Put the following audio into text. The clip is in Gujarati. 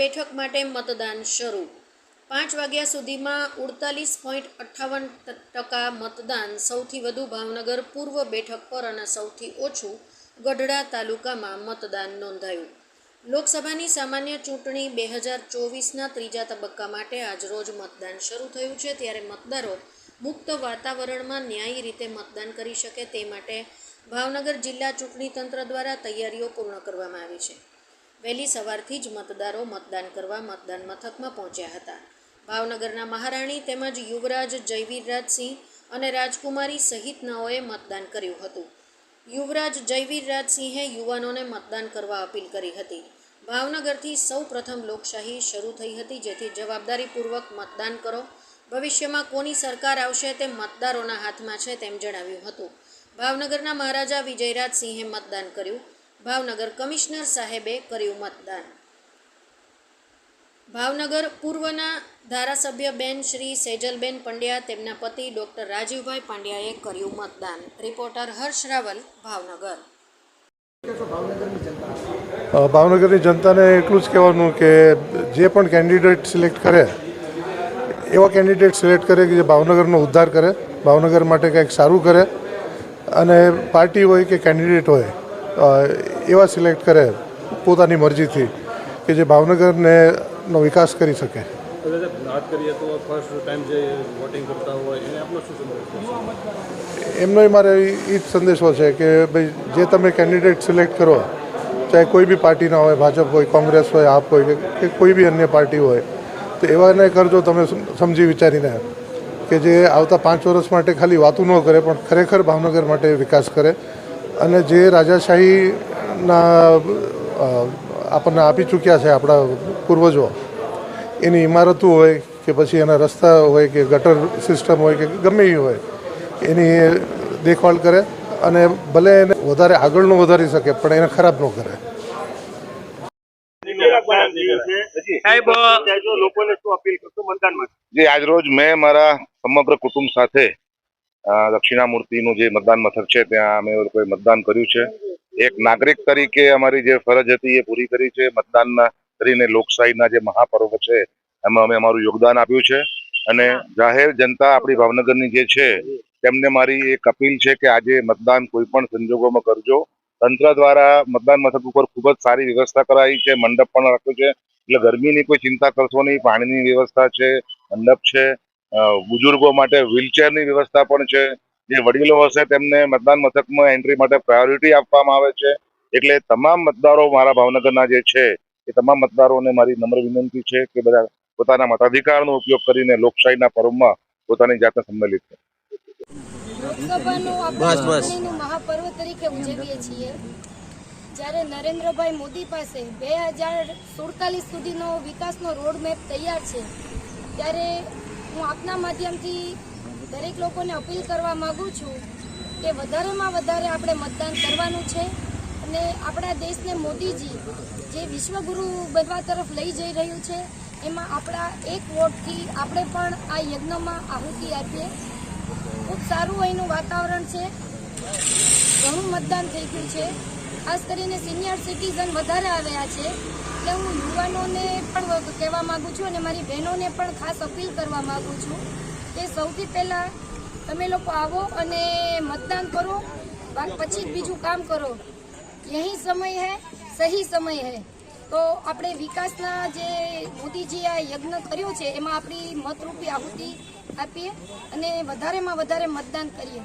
બેઠક માટે મતદાન શરૂ. પાંચ વાગ્યા સુધીમાં ઉડતાલીસ પોઈન્ટ અઠ્ઠાવન ટકા મતદાન સૌથી વધુ ભાવનગર પૂર્વ બેઠક પર અને સૌથી ઓછું ગઢડા તાલુકામાં મતદાન નોંધાયું. લોકસભાની સામાન્ય ચૂંટણી બે હજાર ચોવીસના ત્રીજા તબક્કા માટે આજરોજ મતદાન શરૂ થયું છે. ત્યારે મતદારો મુક્ત વાતાવરણમાં ન્યાયી રીતે મતદાન કરી શકે તે માટે ભાવનગર જિલ્લા ચૂંટણી તંત્ર દ્વારા તૈયારીઓ પૂર્ણ કરવામાં આવી છે. વહેલી સવારથી જ મતદારો મતદાન કરવા મતદાન મથકમાં પહોંચ્યા હતા. ભાવનગરના મહારાણી તેમજ યુવરાજ જયવીરરાજસિંહ અને રાજકુમારી સહિતનાઓએ મતદાન કર્યું હતું. યુવરાજ જયવીરરાજસિંહે યુવાનોને મતદાન કરવા અપીલ કરી હતી. ભાવનગરથી સૌ પ્રથમ લોકશાહી શરૂ થઈ હતી, જેથી જવાબદારીપૂર્વક મતદાન કરો. ભવિષ્યમાં કોની સરકાર આવશે તે મતદારોના હાથમાં છે તેમ જણાવ્યું હતું. ભાવનગરના મહારાજા વિજયરાજસિંહે મતદાન કર્યું. ભાવનગર કમિશનર સાહેબે કર્યું મતદાન. ભાવનગર પૂર્વના ધારાસભ્ય બેન શ્રી સેજલબેન પંડ્યા, તેમના પતિ ડૉક્ટર રાજીવભાઈ પંડ્યાએ કર્યું મતદાન. રિપોર્ટર હર્ષ રાવલ, ભાવનગર. ભાવનગરની જનતાને એટલું જ કહેવાનું કે જે પણ કેન્ડિડેટ સિલેક્ટ કરે, એવા કેન્ડિડેટ સિલેક્ટ કરે કે જે ભાવનગરનો ઉદ્ધાર કરે, ભાવનગર માટે કંઈક સારું કરે અને પાર્ટી હોય કે કેન્ડિડેટ હોય એવા સિલેક્ટ કરે પોતાની મરજીથી કે જે ભાવનગરને નો વિકાસ કરી શકે. એમનો મારે એ જ સંદેશો છે કે ભાઈ જે તમે કેન્ડિડેટ સિલેક્ટ કરો ચાહે કોઈ બી પાર્ટીના હોય ભાજપ હોય કોંગ્રેસ હોય આપ હોય કે કોઈ બી અન્ય પાર્ટી હોય તો એવાને કરજો તમે સમજી વિચારીને કે જે આવતા પાંચ વર્ષ માટે ખાલી વાતું ન કરે પણ ખરેખર ભાવનગર માટે વિકાસ કરે. અને જે રાજાશાહીના આપણને આપી ચૂક્યા છે આપણા પૂર્વજો એની ઇમારતો હોય કે પછી એના રસ્તા હોય કે ગટર સિસ્ટમ હોય કે ગમે એ હોય એની દેખભાળ કરે અને ભલે એને વધારે આગળ ન વધારી શકે પણ એને ખરાબ ન કરે. સાહેબ લોકોને શું અપીલ કરશો મતદાનમાં જે આજરોજ મેં મારા સમગ્ર કુટુંબ સાથે દક્ષિણામૂર્તિનું જે મતદાન મથક છે, ત્યાં અમે લોકોએ મતદાન કર્યું છે. એક નાગરિક તરીકે અમારી જે ફરજ હતી એ પૂરી કરી છે. મતદાન કરીને લોકશાહીના જે મહાપર્વ છે, એમાં અમે અમારું યોગદાન આપ્યું છે. અને જાહેર જનતા આપણી ભાવનગરની જે છે, તેમને મારી એક અપીલ છે કે આજે મતદાન કોઈ પણ સંજોગોમાં કરજો. તંત્ર દ્વારા મતદાન મથક ઉપર ખૂબ જ સારી વ્યવસ્થા કરાઈ છે. મંડપ પણ રાખ્યો છે. એટલે ગરમીની કોઈ ચિંતા કરશો નહીં, પાણીની વ્યવસ્થા છે, મંડપ છે. બુજુર્ગો માટે વ્હીલચેરની વ્યવસ્થા પણ છે. જે વડીલો હશે તેમને મતદાન મથકમાં એન્ટ્રી માટે પ્રાયોરિટી આપવામાં આવે છે. એટલે તમામ મતદારો મારા ભાવનગરના જે છે એ તમામ મતદારોને મારી નમ્ર વિનંતી છે કે બધા પોતાના મતાધિકારનો ઉપયોગ કરીને લોકશાહીના પર્વમાં પોતાની જાતને સંમેલિત કરે. મહાપર્વ તરીકે ઉજવીએ છીએ. જ્યારે નરેન્દ્રભાઈ મોદી પાસે બે હજાર સુડતાલીસ સુધીનો વિકાસનો રોડમેપ તૈયાર છે ત્યારે હું આપના માધ્યમથી દરેક લોકોને અપીલ કરવા માગું છું કે વધારેમાં વધારે આપણે મતદાન કરવાનું છે અને આપણા દેશને મોદીજી જે વિશ્વગુરુ બનવા તરફ લઈ જઈ રહ્યું છે, એમાં આપણા એક વોટથી આપણે પણ આ યજ્ઞમાં આહુતિ આપીએ. ખૂબ સારું અહીંનું વાતાવરણ છે. ઘણું મતદાન થઈ ગયું છે. ખાસ કરીને સિનિયર સિટીઝન વધારે આવ્યા છે. એટલે હું યુવાનોને પણ કહેવા માગું છું અને મારી બહેનોને પણ ખાસ અપીલ કરવા માગું છું કે સૌથી પહેલાં તમે લોકો આવો અને મતદાન કરો પછી જ બીજું કામ કરો. યહી સમય હૈ, સહી સમય હૈ. તો આપણે વિકાસના જે મોદીજી આ યજ્ઞ કર્યો છે, એમાં આપણી મતરૂપી આહુતિ આપીએ અને વધારેમાં વધારે મતદાન કરીએ.